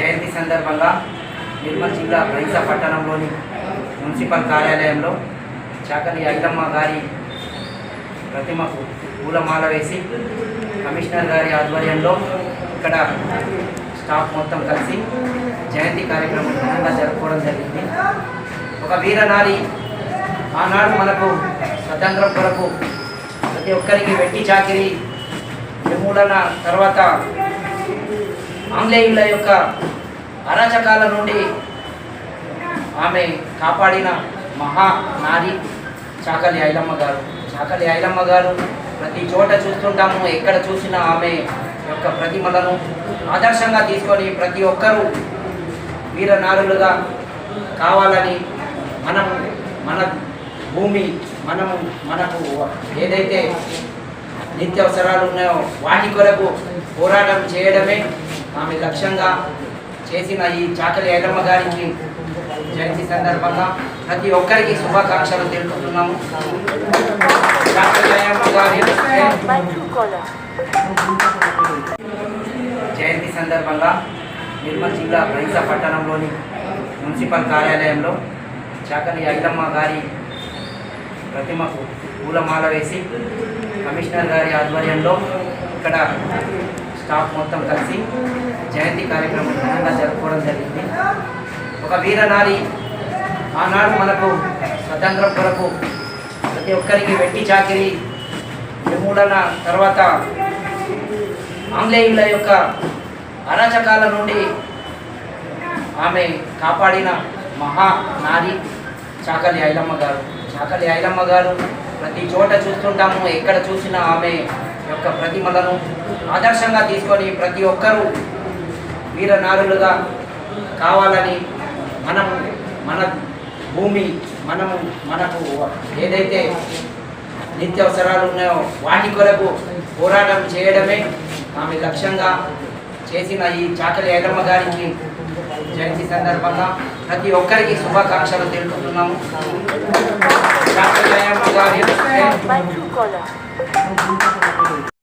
జయంతి సందర్భంగా నిర్మల్ జిల్లా రైసా పట్టణంలోని మున్సిపల్ కార్యాలయంలో చాకలి ఐలమ్మ గారి ప్రతిమకు పూలమాల వేసి కమిషనర్ గారి ఆధ్వర్యంలో ఇక్కడ స్టాఫ్ మొత్తం కలిసి జయంతి కార్యక్రమం ఘనంగా జరుపుకోవడం జరిగింది. ఒక వీరనారి ఆనాడు మనకు స్వతంత్రం కొరకు ప్రతి ఒక్కరికి వెట్టి చాకిరి నిర్మూలన తర్వాత ఆంగ్లేయుల యొక్క అరాచకాల నుండి ఆమె కాపాడిన మహా నారి చాకలి ఐలమ్మ గారు. చాకలి ఐలమ్మ గారు ప్రతి చోట చూస్తుంటాము ఎక్కడ చూసినా ఆమె యొక్క ప్రతిమలను ఆదర్శంగా తీసుకొని ప్రతి ఒక్కరూ వీరనారులుగా కావాలని మనము మన భూమి మనము మనకు ఏదైతే నిత్యావసరాలు ఉన్నాయో వాటి కొరకు పోరాటం చేయడమే ఆమె లక్ష్యంగా చేసిన ఈ చాకలి ఐలమ్మ గారికి జయంతి సందర్భంగా ప్రతి ఒక్కరికి శుభాకాంక్షలు తెలుపుతున్నాము. చాకలి జయంతి సందర్భంగా నిర్మల్ జిల్లా రైసా పట్టణంలోని మున్సిపల్ కార్యాలయంలో చాకలి ఐలమ్మ గారి ప్రతిమకు పూలమాల వేసి కమిషనర్ గారి ఆధ్వర్యంలో ఇక్కడ స్టాఫ్ మొత్తం కలిసి జయంతి కార్యక్రమం ఘనంగా జరుపుకోవడం జరిగింది. ఒక వీరనారి ఆనాడు మనకు స్వతంత్రం కొరకు ప్రతి ఒక్కరికి వెట్టి చాకిరి నిర్మూలన తర్వాత ఆంగ్లేయుల యొక్క అరాచకాల నుండి ఆమె కాపాడిన మహా నారి చాకలి ఐలమ్మ గారు. చాకలి ఐలమ్మ గారు ప్రతి చోట చూస్తుంటాము ఎక్కడ చూసినా ఆమె యొక్క ప్రతిమలను ఆదర్శంగా తీసుకొని ప్రతి ఒక్కరూ వీరనారులుగా కావాలని మనము మన భూమి మనము మనకు ఏదైతే నిత్యావసరాలు ఉన్నాయో వాటి కొరకు పోరాటం చేయడమే ఆమె లక్ష్యంగా చేసిన ఈ చాకలి ఐలమ్మ గారికి జయంతి సందర్భంగా ప్రతి ఒక్కరికి శుభాకాంక్షలు తెలుపుతున్నాము. చాకలి ఐలమ్మ గారి